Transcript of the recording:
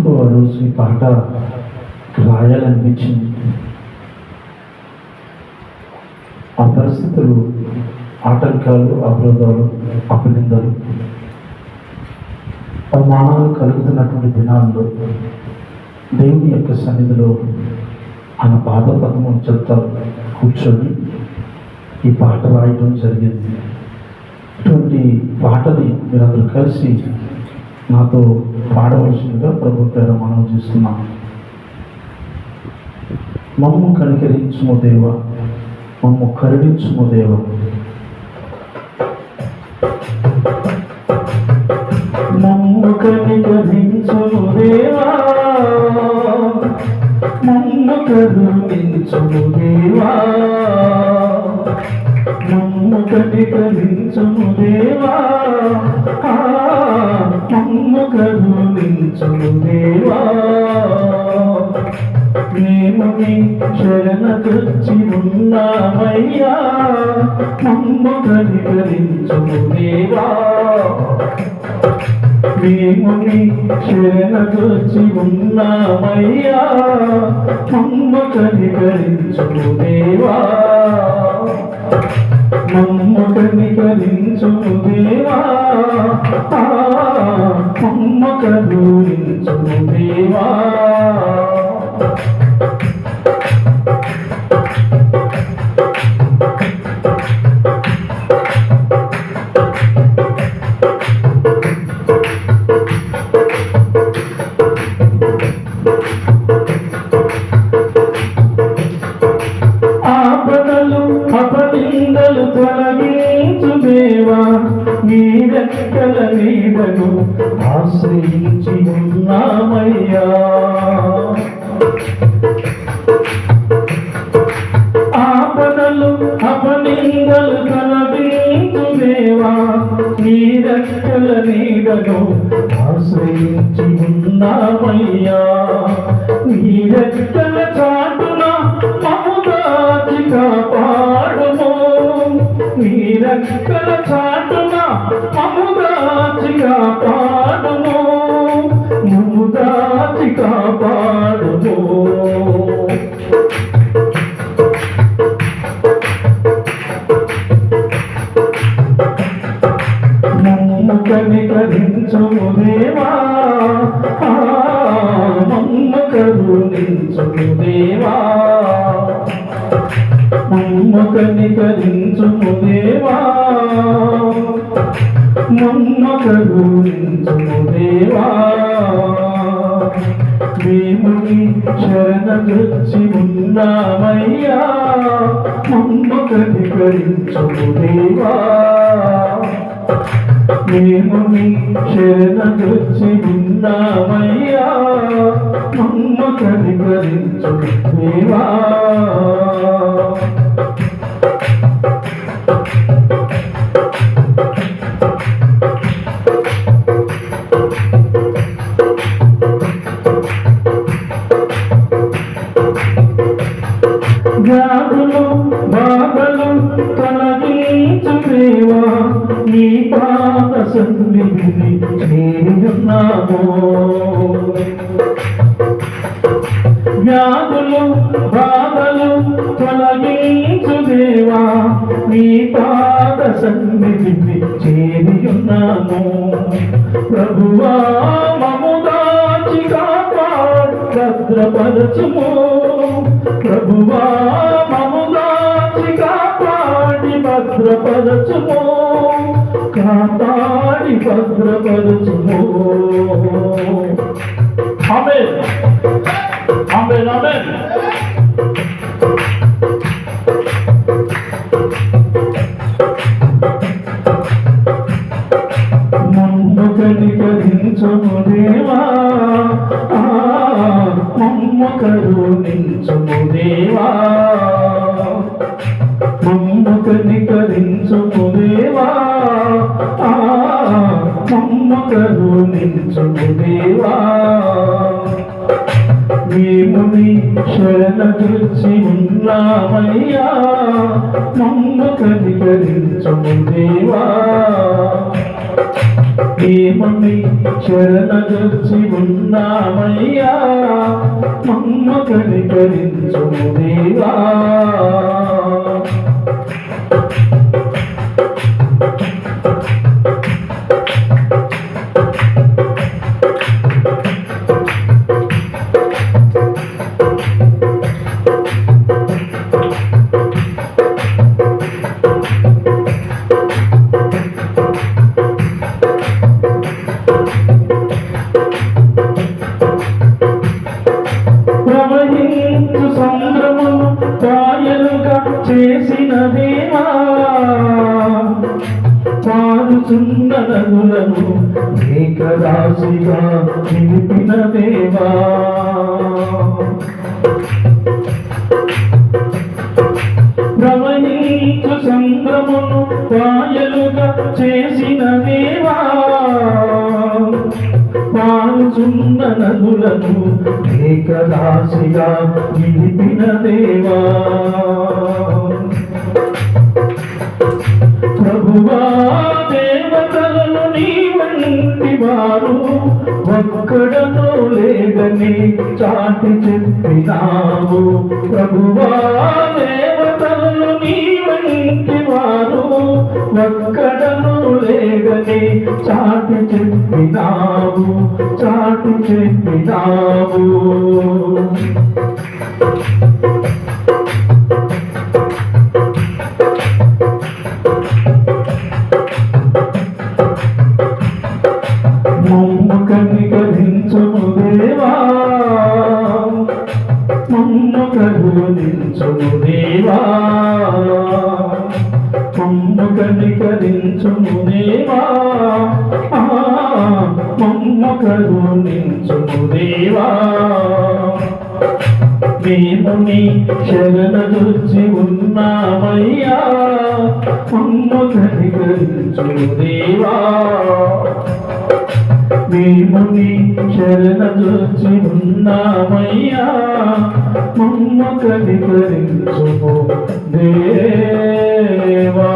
ఎందుకో ఆ రోజు ఈ పాట రాయాలనిపించింది. ఆ పరిస్థితులు ఆటంకాలు అవరోధాలు అపనిందలు అవమానాలు కలుగుతున్నటువంటి దినాల్లో దేవుని యొక్క సన్నిధిలో ఆయన పాదపద్మం చెప్తా కూర్చొని ఈ పాట రాయటం జరిగింది. ఇటువంటి పాటని మీరందరూ కలిసి నాతో పాడవలసిందిగా ప్రభు పేర మనం చేస్తున్నాం. మమ్ము కనికరించుము దేవ మమ్ము కరుణించుము దేవ. మమ్ము కనికరించుము దేవా నన్ను కరుణించుము దేవా. మమ్ము కనికరించుము దేవా. మమ్ము కరుణించుము దేవా. మేము నీ ఉన్నామయ్యా. మమ్ము కనికరించుము దేవా. మేము నీ ఉన్నామయ్యా. మమ్ము కనికరించుము దేవా. మమ్ము కనికరించుము దేవా ఆ, మమ్ము కరుణించుము దేవా రెక్కల నీడను ఆశ్రయించి ఉన్నామయ్యా ఆపదలు అపనిందలు తొలగించు దేవా నీ రెక్కల నీడను ఆశ్రయించి ఉన్నామయ్యా నీ రెక్కల చాటున మముదాచి కాపాడుము. నీ రెక్కల చాటు మమ్మకని కనికరించుము దేవా. మమ్మ కరుణించము దేవా. మమ్మకని కనికరించుము దేవా. మమ్మ కరుణించము దేవా. దేవుని శరణగొచ్చి ఉన్నామయ్యా. మమ్ము కనికరించుము దేవా. మేము నీ శరణగొచ్చి ఉన్నామయ్యా మమ్మ కనికరించు దేవా. తొలగించు నీ పాద సన్నిధిని చేరున్నాము వ్యాధులు బాధలు తొలగించు దేవా నీ పాద సన్నిధిని చేరియున్నాము ప్రభువా మముదాచి కాపాడు భద్రపరచుము. ప్రభువా భద్రపరచుము. కాపాడి భద్రపరచుము. ఆమేన్. ఆమేన్ ఆమేన్. మమ్ము కనికరించుము దేవా. మమ్మ మమ్ము కరుణించుము దేవా. మమ్ము కరుణించుము దేవా మేము నీ తెచ్చి ఉన్నామయ్యా. మమ్మ కనికరించము దేవా ఏమని తెచ్చి ఉన్నామయ్యా. మమ్మ కనికరించము దేవా చేసిన దేవా పారుచున్న నదులను ఏకరాశిగా నిలిపిన దేవా ప్రవహించు సంద్రమును పాయలుగా చేసిన దేవా పారుచున్న నదులను ఏకరాశిగా నిలిపిన దేవా ప్రభువా దేవతలను నీ వంటి వారు ఒక్కడతో లేదని చాటి చెప్పినావు. ప్రభువా దేవతలను నీ వంటి వారు ఒక్కడను లేదని చాటి చెప్పినావు. చాటి చెప్పినావు. కరుణించుము దేవా. మమ్ము కనికరించుము దేవా. మమ్ము మమ్మ కరుణించుము దేవా. మేము నీ శరణుచి ఉన్నామయ్యా. మమ్ము కనికరించుము దేవా. వేముని శరణదొచ్చి ఉన్నామయ్యా మమ్మ కనికరించుకో దేవా